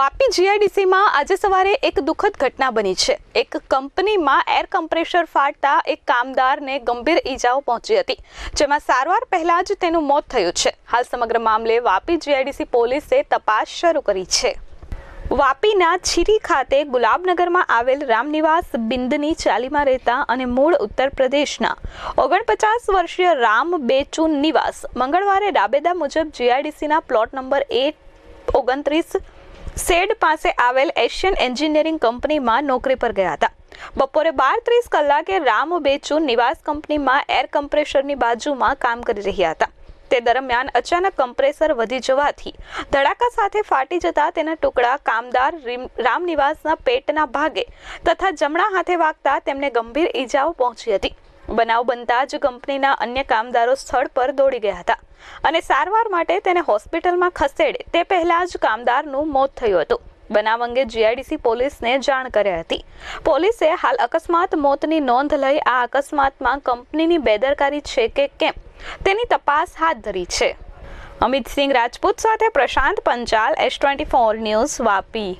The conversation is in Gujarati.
વાપી જીઆઈડીસીમાં આજે સવારે એક દુઃખદ ઘટના બની છે. એક કંપનીમાં એર કમ્પ્રેશર ફાટતા એક કામદારને ગંભીર ઈજાઓ પહોંચી હતી, જેમાં સારવાર પહેલા જ તેનું મોત થયું છે. હાલ સમગ્ર મામલે વાપી જીઆઈડીસી પોલીસે તપાસ શરૂ કરી છે. વાપીના છીરી ખાતે ગુલાબનગરમાં આવેલ રામનિવાસ બિંદની ચાલીમાં રહેતા અને મૂળ ઉત્તર પ્રદેશના ઓગણપચાસ વર્ષીય રામ બેચુન નિવાસ મંગળવારે રાબેદા મુજબ જીઆઈડીસીના પ્લોટ નંબર એ ઓગણત્રીસ સેડ પાસે આવેલ એશિયન એન્જિનિયરિંગ કંપનીમાં નોકરી પર ગયા હતા. બપોરે બાર ત્રીસ કલાકે રામ બેચુન નિવાસ કંપનીમાં એર કમ્પ્રેશરની બાજુમાં કામ કરી રહ્યા હતા. તે દરમિયાન અચાનક કમ્પ્રેસર વધી જવાથી ધડાકા સાથે ફાટી જતા તેના ટુકડા કામદાર રીમ- રામનિવાસના પેટના ભાગે તથા જમણા હાથે વાગતા તેમને ગંભીર ઈજાઓ પહોંચી હતી. બનાવ બનતા જ કંપનીના અન્ય કામદારો સ્થળ પર દોડી ગયા હતા અને સારવાર માટે તેને હોસ્પિટલમાં ખસેડે તે પહેલા જ કામદારનું મોત થયું હતું. બનાવ અંગે જીઆઈડીસી પોલીસને જાણ કરી હતી. પોલીસે હાલ અકસ્માત મોતની નોંધ લઈ આ અકસ્માતમાં કંપનીની બેદરકારી છે કે કેમ તેની તપાસ હાથ ધરી છે. અમિત સિંહ રાજપૂત સાથે Prashant Panchal S twenty four news, Vapi.